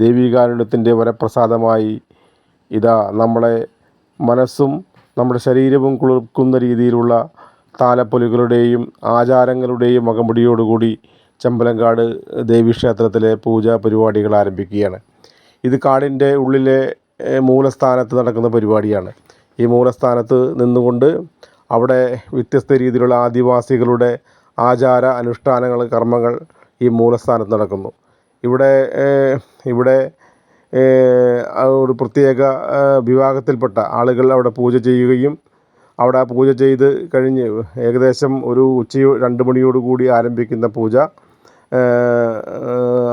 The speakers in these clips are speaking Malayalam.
ദൈവികാരുണ്യത്തിന്റെ വരപ്രസാദമായി ഇതാ നമ്മളെ മനസ്സും നമ്മുടെ ശരീരവും കുളിർക്കുന്ന രീതിയിലുള്ള താലപ്പൊലികളുടെയും ആചാരങ്ങളുടെയും അകമ്പടിയോടുകൂടി ചെമ്പലങ്കാട് ദേവീക്ഷേത്രത്തിലെ പൂജാ പരിപാടികൾ ആരംഭിക്കുകയാണ്. ഇത് കാടിന്റെ ഉള്ളിലെ മൂലസ്ഥാനത്ത് നടക്കുന്ന പരിപാടിയാണ്. ഈ മൂലസ്ഥാനത്ത് നിന്നുകൊണ്ട് അവിടെ വ്യത്യസ്ത രീതിയിലുള്ള ആദിവാസികളുടെ ആചാര അനുഷ്ഠാനങ്ങൾ കർമ്മങ്ങൾ ഈ മൂലസ്ഥാനത്ത് നടക്കുന്നു. ഇവിടെ ഇവിടെ ഒരു പ്രത്യേക വിഭാഗത്തിൽപ്പെട്ട ആളുകൾ അവിടെ പൂജ ചെയ്യുകയും അവിടെ പൂജ ചെയ്ത് കഴിഞ്ഞ് ഏകദേശം ഒരു ഉച്ച രണ്ട് മണിയോട് കൂടി ആരംഭിക്കുന്ന പൂജ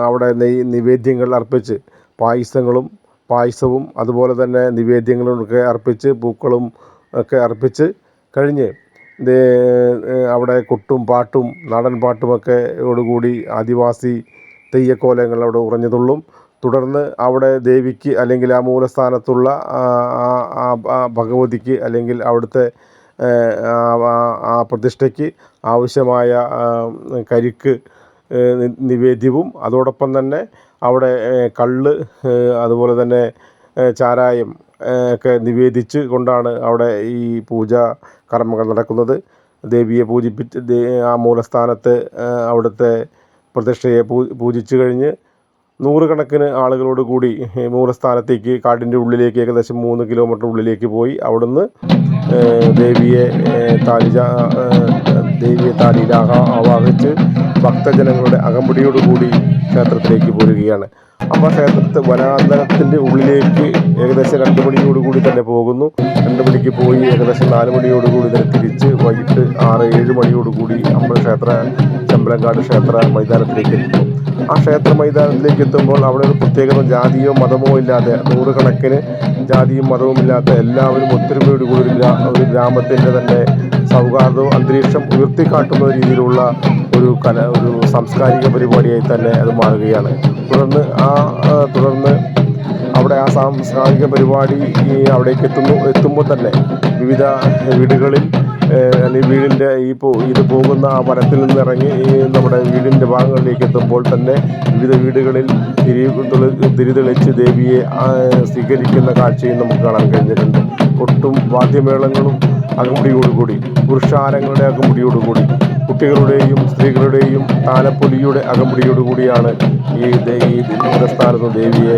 അവിടെ നെയ് നിവേദ്യങ്ങൾ അർപ്പിച്ച് പായസങ്ങളും പായസവും അതുപോലെ തന്നെ നിവേദ്യങ്ങളും ഒക്കെ അർപ്പിച്ച് പൂക്കളും ഒക്കെ അർപ്പിച്ച് കഴിഞ്ഞ് അവിടെ കൊട്ടും പാട്ടും നാടൻ പാട്ടുമൊക്കെ ഓടുകൂടി ആദിവാസി തെയ്യക്കോലങ്ങൾ അവിടെ ഉറഞ്ഞുതുള്ളും തുടർന്ന് അവിടെ ദേവിക്ക് അല്ലെങ്കിൽ ആ മൂലസ്ഥാനത്തുള്ള ഭഗവതിക്ക് അല്ലെങ്കിൽ അവിടുത്തെ ആ- പ്രതിഷ്ഠയ്ക്ക് ആവശ്യമായ കരിക്ക് നിവേദ്യവും. അതോടൊപ്പം തന്നെ അവിടെ കള്ള് അതുപോലെ തന്നെ ചാരായം ഒക്കെ നിവേദിച്ച് കൊണ്ടാണ് അവിടെ ഈ പൂജ കർമ്മങ്ങൾ നടക്കുന്നത്. ദേവിയെ പൂജിപ്പിച്ച് ആ മൂലസ്ഥാനത്ത് അവിടുത്തെ പ്രതിഷ്ഠയെ പൂജിച്ച് കഴിഞ്ഞ് നൂറുകണക്കിന് ആളുകളോട് കൂടി മൂലസ്ഥാനത്തേക്ക് കാടിന്റെ ഉള്ളിലേക്ക് ഏകദേശം മൂന്ന് കിലോമീറ്റർ ഉള്ളിലേക്ക് പോയി. അവിടുന്ന് ദേവിയെ താലിജ ദേവിയെ താലിയിൽ ആഹാ- ആവാഹിച്ച് ഭക്തജനങ്ങളുടെ അകമ്പടിയോടുകൂടി ക്ഷേത്രത്തിലേക്ക് പോരുകയാണ്. അമ്മ ക്ഷേത്രത്തെ വനാന്തരത്തിന്റെ ഉള്ളിലേക്ക് ഏകദേശം രണ്ട് മണിയോടുകൂടി തന്നെ പോകുന്നു. രണ്ട് മണിക്ക് പോയി ഏകദേശം നാല് മണിയോടുകൂടി തന്നെ തിരിച്ച് വൈകിട്ട് ആറ് ഏഴ് മണിയോടുകൂടി അമ്മ ക്ഷേത്ര ചെമ്പലങ്കാട് ക്ഷേത്ര മൈതാനത്തിലേക്ക് എത്തുന്നു ആ ക്ഷേത്ര മൈതാനത്തിലേക്ക് എത്തുമ്പോൾ അവിടെ ഒരു പ്രത്യേകത ജാതിയോ മതമോ ഇല്ലാതെ നൂറുകണക്കിന് ജാതിയും മതവും ഇല്ലാത്ത എല്ലാവരും ഒത്തൊരുമയോട് കൂടി ഒരു ഗ്രാ ഒരു ഗ്രാമത്തിന്റെ തന്നെ സൗഹാർദ്ദവും അന്തരീക്ഷം ഉയർത്തിക്കാട്ടുന്ന രീതിയിലുള്ള ഒരു കല ഒരു സാംസ്കാരിക പരിപാടിയായി തന്നെ അത് മാറുകയാണ്. തുടർന്ന് ആ തുടർന്ന് അവിടെ ആ സാംസ്കാരിക പരിപാടി അവിടേക്ക് എത്തുന്നു എത്തുമ്പോൾ തന്നെ വിവിധ വീടുകളിൽ അല്ലെങ്കിൽ വീടിന്റെ ഈ പോ ഇത് പോകുന്ന ആ വനത്തിൽ നിന്ന് ഇറങ്ങി ഈ നമ്മുടെ വീടിന്റെ ഭാഗങ്ങളിലേക്ക് എത്തുമ്പോൾ തന്നെ വിവിധ വീടുകളിൽ തിരി തെളി- തിരിതെളിച്ച് ദേവിയെ സ്വീകരിക്കുന്ന കാഴ്ചയും നമുക്ക് കാണാൻ കഴിഞ്ഞിട്ടുണ്ട്. ഒട്ടും വാദ്യമേളങ്ങളും അകമ്പടിയോടുകൂടി പുരുഷാരങ്ങളുടെ അകമ്പടിയോടുകൂടി കുട്ടികളുടെയും സ്ത്രീകളുടെയും താലപ്പൊലിയുടെ അകമ്പടിയോടുകൂടിയാണ് ഈ ഈ മൂലസ്ഥാനത്ത് ദേവിയെ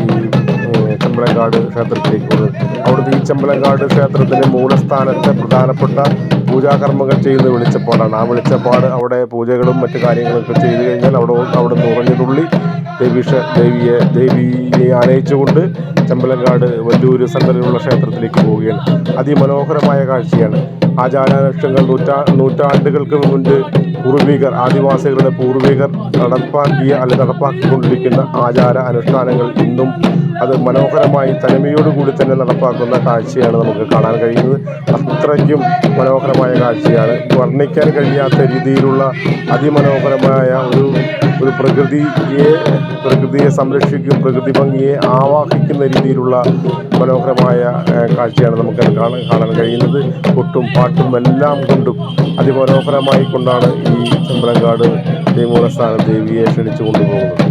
ഈ ചമ്പളങ്കാട് ക്ഷേത്രത്തിലേക്ക് പോകുന്നത് അവിടുത്തെ ഈ ചമ്പളങ്കാട് ക്ഷേത്രത്തിന്റെ മൂലസ്ഥാനത്തെ പ്രധാനപ്പെട്ട പൂജാകർമ്മങ്ങൾ ചെയ്യുന്ന വെളിച്ചപ്പാടാണ്. ആ വെളിച്ചപ്പാട് അവിടെ പൂജകളും മറ്റു കാര്യങ്ങളൊക്കെ ചെയ്തു കഴിഞ്ഞാൽ അവിടെ അവിടെ നിന്ന് ഉറഞ്ഞുതുള്ളി ദേവീക്ഷ ദേവിയെ ദേവിയെ ആനയിച്ചുകൊണ്ട് ചമ്പലങ്കാട് വല്ലൂർ സെന്ററിലുള്ള ക്ഷേത്രത്തിലേക്ക് പോവുകയാണ്. അതിമനോഹരമായ കാഴ്ചയാണ്. ആചാരാനുഷ്ഠങ്ങൾ നൂറ്റാ നൂറ്റാണ്ടുകൾക്ക് മുൻപ് പൂർവികർ ആദിവാസികളുടെ പൂർവികർ നടപ്പാക്കിയ അല്ലെങ്കിൽ നടപ്പാക്കിക്കൊണ്ടിരിക്കുന്ന ആചാര അനുഷ്ഠാനങ്ങൾ ഇന്നും അത് മനോഹരമായി തനിമയോടുകൂടി തന്നെ നടപ്പാക്കുന്ന കാഴ്ചയാണ് നമുക്ക് കാണാൻ കഴിയുന്നത്. അത്രയ്ക്കും മനോഹരമായ കാഴ്ചയാണ്. വർണിക്കാൻ കഴിയാത്ത രീതിയിലുള്ള അതിമനോഹരമായ ഒരു പ്രകൃതിയെ പ്രകൃതിയെ സംരക്ഷിക്കും പ്രകൃതി ഭംഗിയെ ആവാഹിക്കുന്ന രീതിയിലുള്ള മനോഹരമായ കാഴ്ചയാണ് നമുക്ക് കാണാൻ കാണാൻ കഴിയുന്നത്. കൊട്ടും പാട്ടും എല്ലാം കൊണ്ടും അതിമനോഹരമായി കൊണ്ടാണ് ഈ ചെമ്പലങ്കാട് ദേവൂലസ്ഥാനം ദേവിയെ ക്ഷണിച്ചു കൊണ്ടുപോകുന്നത്.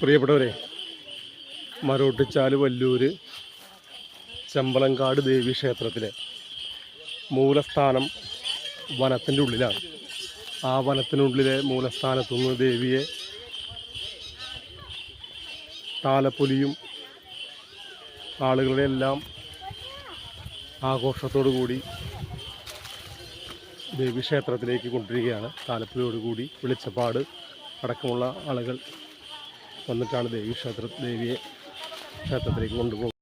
പ്രിയപ്പെട്ടവരെ മരോട്ടിച്ചാൽ വല്ലൂര് ചെമ്പളങ്കാട് ദേവി ക്ഷേത്രത്തിലെ മൂലസ്ഥാനം വനത്തിന്റെ ഉള്ളിലാണ്. ആ വനത്തിനുള്ളിലെ മൂലസ്ഥാനത്തുനിന്ന് ദേവിയെ താലപ്പൊലിയും ആളുകളുടെ എല്ലാം ആഘോഷത്തോടു കൂടി ദേവീക്ഷേത്രത്തിലേക്ക് കൊണ്ടുവരികയാണ്. താലപ്പൊലിയോടുകൂടി വെളിച്ചപ്പാട് അടക്കമുള്ള ആളുകൾ വന്നിട്ടാണ് ദേവി ക്ഷേത്ര ദേവിയെ ക്ഷേത്രത്തിലേക്ക് കൊണ്ടുപോകുന്നത്.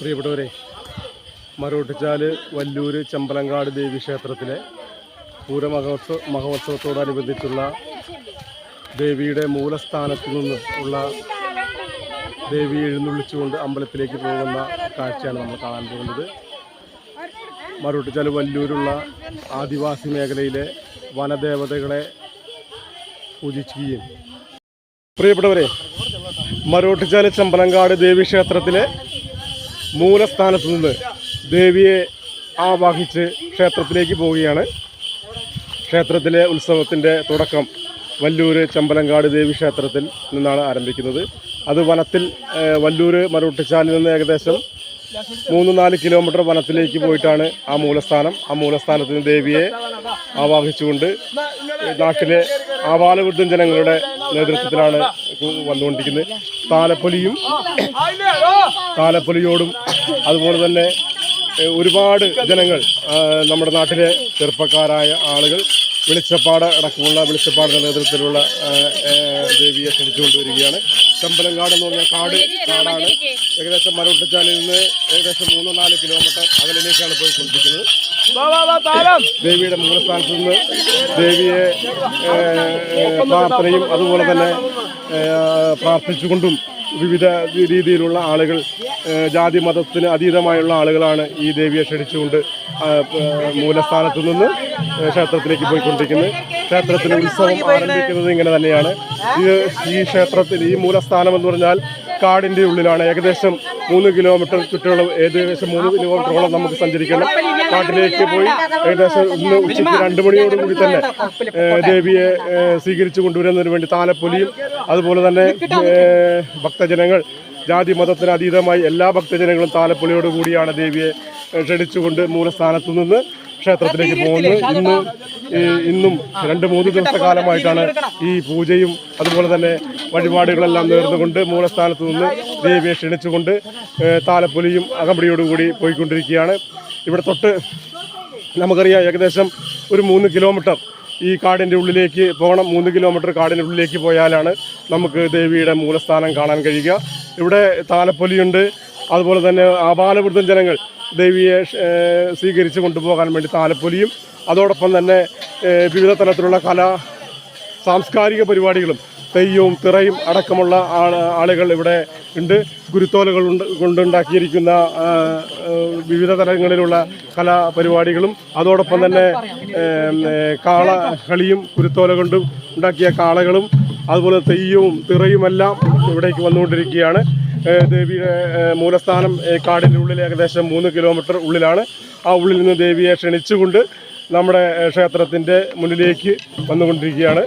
പ്രിയപ്പെട്ടവരെ മരോട്ടിച്ചാൽ വല്ലൂർ ചമ്പലങ്കാട് ദേവി ക്ഷേത്രത്തിലെ പൂരമഹോത്സവ മഹോത്സവത്തോടനുബന്ധിച്ചുള്ള ദേവിയുടെ മൂലസ്ഥാനത്ത് നിന്ന് ഉള്ള ദേവി എഴുന്നള്ളിച്ചുകൊണ്ട് അമ്പലത്തിലേക്ക് പോകുന്ന കാഴ്ചയാണ് നമ്മൾ കാണാൻ പോകുന്നത്. മരോട്ടിച്ചാൽ വല്ലൂരുള്ള ആദിവാസി മേഖലയിലെ വനദേവതകളെ പൂജിക്കുകയും. പ്രിയപ്പെട്ടവരെ മരോട്ടിച്ചാൽ ചമ്പലങ്കാട് ദേവി ക്ഷേത്രത്തിലെ മൂലസ്ഥാനത്ത് നിന്ന് ദേവിയെ ആവാഹിച്ച് ക്ഷേത്രത്തിലേക്ക് പോവുകയാണ്. ക്ഷേത്രത്തിലെ ഉത്സവത്തിന്റെ തുടക്കം വല്ലൂർ ചമ്പലങ്കാട് ദേവി ക്ഷേത്രത്തിൽ നിന്നാണ് ആരംഭിക്കുന്നത്. അത് വനത്തിൽ വല്ലൂർ മരുട്ടിച്ചാലിൽ നിന്ന് ഏകദേശം മൂന്ന് നാല് കിലോമീറ്റർ വനത്തിലേക്ക് പോയിട്ടാണ് ആ മൂലസ്ഥാനം. ആ മൂലസ്ഥാനത്ത് നിന്ന് ദേവിയെ ആവാഹിച്ചുകൊണ്ട് നാട്ടിലെ ആവാലവൃദ്ധം ജനങ്ങളുടെ നേതൃത്വത്തിലാണ് വന്നുകൊണ്ടിരിക്കുന്നത്. താലപ്പൊലിയും താലപ്പൊലിയോടും അതുപോലെ തന്നെ ഒരുപാട് ജനങ്ങൾ നമ്മുടെ നാട്ടിലെ ചെറുപ്പക്കാരായ ആളുകൾ വെളിച്ചപ്പാട് അടക്കമുള്ള വെളിച്ചപ്പാടിന്റെ നേതൃത്വത്തിലുള്ള ദേവിയെ ക്ഷണിച്ചുകൊണ്ടുവരികയാണ്. ചമ്പലങ്കാട് എന്ന് പറഞ്ഞ കാട് കാടാണ് ഏകദേശം മരവിട്ടച്ചാലിൽ നിന്ന് ഏകദേശം മൂന്നോ നാല് കിലോമീറ്റർ അകലിലേക്കാണ് പോയിക്കൊണ്ടിരിക്കുന്നത് ദേവിയുടെ മൂലസ്ഥാനത്ത് നിന്ന് ദേവിയെ പ്രാർത്ഥനയും അതുപോലെ തന്നെ പ്രാർത്ഥിച്ചുകൊണ്ടും വിവിധ രീതിയിലുള്ള ആളുകൾ ജാതി മതത്തിന് അതീതമായുള്ള ആളുകളാണ് ഈ ദേവിയെ ക്ഷണിച്ചുകൊണ്ട് മൂലസ്ഥാനത്തു നിന്ന് ക്ഷേത്രത്തിലേക്ക് പോയിക്കൊണ്ടിരിക്കുന്നത്. ക്ഷേത്രത്തിലെ ഉത്സവം ആരംഭിക്കുന്നത് ഇങ്ങനെ തന്നെയാണ്. ഇത് ഈ ക്ഷേത്രത്തിൽ ഈ മൂലസ്ഥാനം എന്ന് പറഞ്ഞാൽ കാടിന്റെ ഉള്ളിലാണ്. ഏകദേശം മൂന്ന് കിലോമീറ്റർ ചുറ്റോളം ഏകദേശം മൂന്ന് കിലോമീറ്ററോളം നമുക്ക് സഞ്ചരിക്കണം. കാട്ടിലേക്ക് പോയി ഏകദേശം ഇന്ന് ഉച്ചയ്ക്ക് രണ്ട് മണിയോടുകൂടി തന്നെ ദേവിയെ സ്വീകരിച്ചു കൊണ്ടുവരുന്നതിന് വേണ്ടി താലപ്പൊലിയും അതുപോലെ തന്നെ ഭക്തജനങ്ങൾ ജാതി മതത്തിന് അതീതമായി എല്ലാ ഭക്തജനങ്ങളും താലപ്പൊലിയോടുകൂടിയാണ് ദേവിയെ ക്ഷണിച്ചുകൊണ്ട് മൂലസ്ഥാനത്തു നിന്ന് ക്ഷേത്രത്തിലേക്ക് പോകുന്നു. ഇന്ന് ഇന്നും രണ്ട് മൂന്ന് ദിവസത്തെ കാലമായിട്ടാണ് ഈ പൂജയും അതുപോലെ തന്നെ വഴിപാടുകളെല്ലാം നേർന്നുകൊണ്ട് മൂലസ്ഥാനത്ത് നിന്ന് ദേവിയെ ക്ഷണിച്ചുകൊണ്ട് താലപ്പൊലിയും അകമ്പടിയോടുകൂടി പോയിക്കൊണ്ടിരിക്കുകയാണ്. ഇവിടെ തൊട്ട് നമുക്കറിയാം ഏകദേശം ഒരു മൂന്ന് കിലോമീറ്റർ ഈ കാടിന്റെ ഉള്ളിലേക്ക് പോകണം. മൂന്ന് കിലോമീറ്റർ കാടിന്റെ ഉള്ളിലേക്ക് പോയാലാണ് നമുക്ക് ദേവിയുടെ മൂലസ്ഥാനം കാണാൻ കഴിയുക. ഇവിടെ താലപ്പൊലിയുണ്ട്. അതുപോലെ തന്നെ ആപാലവൃദ്ധം ജനങ്ങൾ ദേവിയെ സ്വീകരിച്ച് കൊണ്ടുപോകാൻ വേണ്ടി താലപ്പൊലിയും അതോടൊപ്പം തന്നെ വിവിധ തരത്തിലുള്ള കലാ സാംസ്കാരിക പരിപാടികളും തെയ്യവും തിറയും അടക്കമുള്ള ആൾ ആളുകൾ ഇവിടെ ഉണ്ട്. ഗുരുത്തോലകൾ കൊണ്ടുണ്ടാക്കിയിരിക്കുന്ന വിവിധ തലങ്ങളിലുള്ള കലാപരിപാടികളും അതോടൊപ്പം തന്നെ കാള കളിയും കുരുത്തോല കൊണ്ടും ഉണ്ടാക്കിയ കാളകളും അതുപോലെ തെയ്യവും തിറയുമെല്ലാം ഇവിടേക്ക് വന്നുകൊണ്ടിരിക്കുകയാണ്. ദേവിയുടെ മൂലസ്ഥാനം കാടിന്റെ ഉള്ളിൽ ഏകദേശം മൂന്ന് കിലോമീറ്റർ ഉള്ളിലാണ്. ആ ഉള്ളിൽ നിന്ന് ദേവിയെ ക്ഷണിച്ചുകൊണ്ട് നമ്മുടെ ക്ഷേത്രത്തിന്റെ മുന്നിലേക്ക് വന്നുകൊണ്ടിരിക്കുകയാണ്.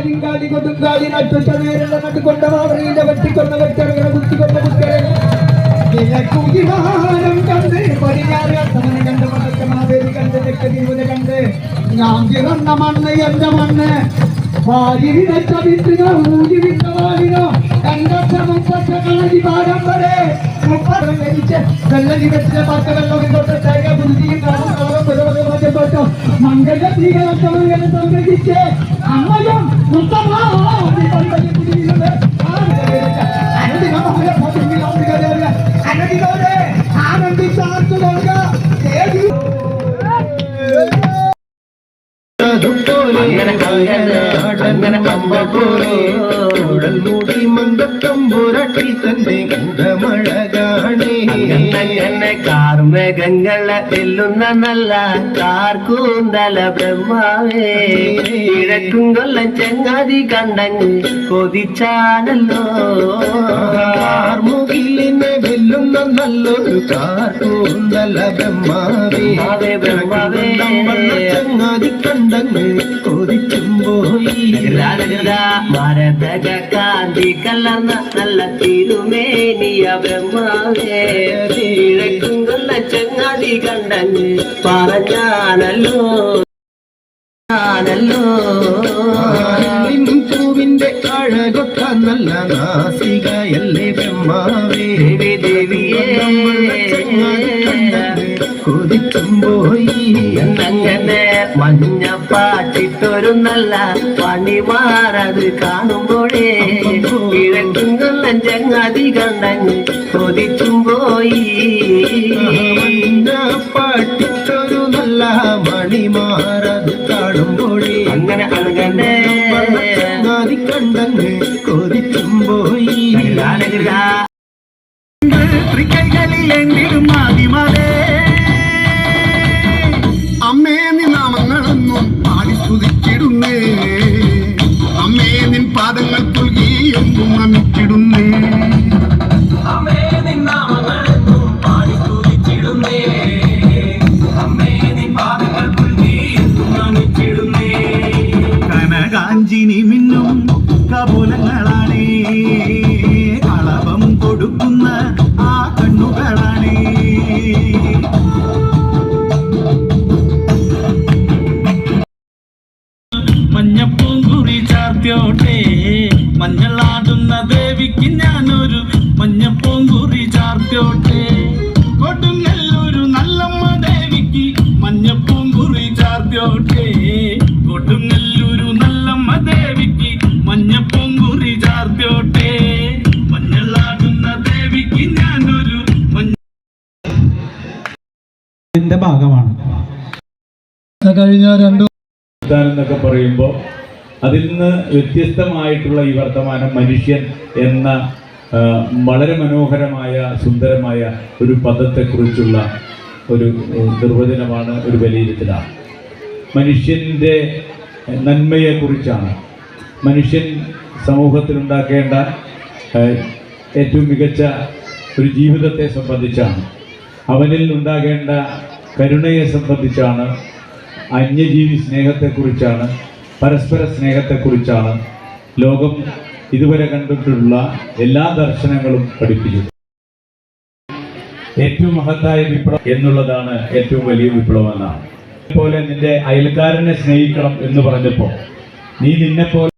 ഓങ്കാലിക കാടി നട്ടുറ്റ നേരിട നട്ടുകൊണ്ട മാവറിയിലെ വെട്ടിക്കൊന്ന വെട്ടറുകളെ കുത്തിക്കൊന്ന കുട്ടികളെ ഞാൻ പിറന്ന മണ്ണ് എന്റെ മണ്ണ് വാരിവിടച്ച വിത്തിനോ ഊരി വിട്ട വാലിനോ കണ്ടച്ച മുപ്പച്ച കളരി പാരം വരെ മുപ്പത് കഴിച്ച് വെള്ളരി വെച്ചിലെ വെള്ളം തൊട്ട് തേക ബുദ്ധിയും കാണും കളറും പുരവക മാറ്റം തൊട്ടോ മംഗള സ്ത്രീകളെ സംഘടിച്ച് അമ്മയും മുത്തമാതി പന്തലി കുടിയിലുണ്ട് അനടികളോടെ ആനന്ദിച്ചാർത്തുകൊള്ളുക ദേവി അങ്ങനെ അങ്ങനെ അങ്ങനെ കമ്പപ്പോലെ ഉടൽ മൂടി മന്ദത്തമ്പുരട്ടി തന്നെ ഗന്ധമഴ കാണേ അങ്ങനെ കാർമേഘങ്ങളെ വെല്ലുന്ന നല്ല കാർക്കൂന്തല ബ്രഹ്മാവേ കിഴക്കും കൊല്ലം ചങ്ങാതി കണ്ടങ്ങ് കൊതിച്ചാണല്ലോ കാർമുകിലിനെ വെല്ലുന്ന നല്ലൊരു കാർക്കൂന്തല ബ്രഹ്മാവേ ബ്രഹ്മാവേ, ബ്രഹ്മാവേ. ചങ്ങാതി കണ്ടങ്ങ് കൊതിച്ച മരതക കാന്തി കലർന്ന നല്ല തിരുമേനിയ ബ്രഹ്മാവേ. കിഴക്കും കൊല്ല ചങ്ങാതി കണ്ടങ്ങ് പറഞ്ഞാണല്ലോ. ആണല്ലോ. പൂവിന്റെ അഴകൊത്ത നല്ല നാസികയല്ലേ ബ്രഹ്മാവേ. ദേവി ദേവിയേ. കൊതിച്ചും പോയി. എന്നങ്ങനെ മഞ്ഞപ്പാട്ടിട്ടൊരു നല്ല പണിമാറത് കാണുമ്പോഴേ കിഴക്കും കൊല്ലം ചങ്ങാതി കണ്ടങ്ങ് കൊതിച്ചും പോയി പാട്ടിട്ടൊരു നല്ല മണിമാറത് ദേവിക്ക് ഞാനൊരു മഞ്ഞപ്പൂങ്കുറി ചാർത്തോട്ടെ കൊടുങ്ങല്ലൊരു നല്ലമ്മ ദേവിക്ക് മഞ്ഞപ്പൂങ്കുറി ചാർത്തോട്ടെ കൊടുങ്ങല്ലൊരു നല്ലമ്മ ദേവിക്ക് മഞ്ഞപ്പൂങ്കുറി ചാർത്തോട്ടെ മഞ്ഞളാടുന്ന ദേവിക്ക് ഞാനൊരു മഞ്ഞ ഇതിന്റെ ഭാഗമാണ്. കഴിഞ്ഞ രണ്ടു എന്നൊക്കെ പറയുമ്പോൾ അതിൽ നിന്ന് വ്യത്യസ്തമായിട്ടുള്ള ഈ വർത്തമാനം മനുഷ്യൻ എന്ന വളരെ മനോഹരമായ സുന്ദരമായ ഒരു പദത്തെക്കുറിച്ചുള്ള ഒരു നിർവചനമാണ് ഒരു വിലയിരുത്തലാണ് മനുഷ്യന്റെ നന്മയെക്കുറിച്ചാണ്. മനുഷ്യൻ സമൂഹത്തിലുണ്ടാക്കേണ്ട ഏറ്റവും മികച്ച ഒരു ജീവിതത്തെ സംബന്ധിച്ചാണ്. അവനിൽ ഉണ്ടാകേണ്ട കരുണയെ സംബന്ധിച്ചാണ്. അന്യജീവി സ്നേഹത്തെക്കുറിച്ചാണ്. പരസ്പര സ്നേഹത്തെക്കുറിച്ചാണ് ലോകം ഇതുവരെ കണ്ടിട്ടുള്ള എല്ലാ ദർശനങ്ങളും പഠിപ്പിച്ചത്. ഏറ്റവും മഹത്തായ വിപ്ലവം എന്നുള്ളതാണ് ഏറ്റവും വലിയ വിപ്ലവം എന്നാണ് പോലെ നിന്റെ അയൽക്കാരനെ സ്നേഹിക്കണം എന്ന് പറഞ്ഞപ്പോൾ നീ നിന്നെ പോലെ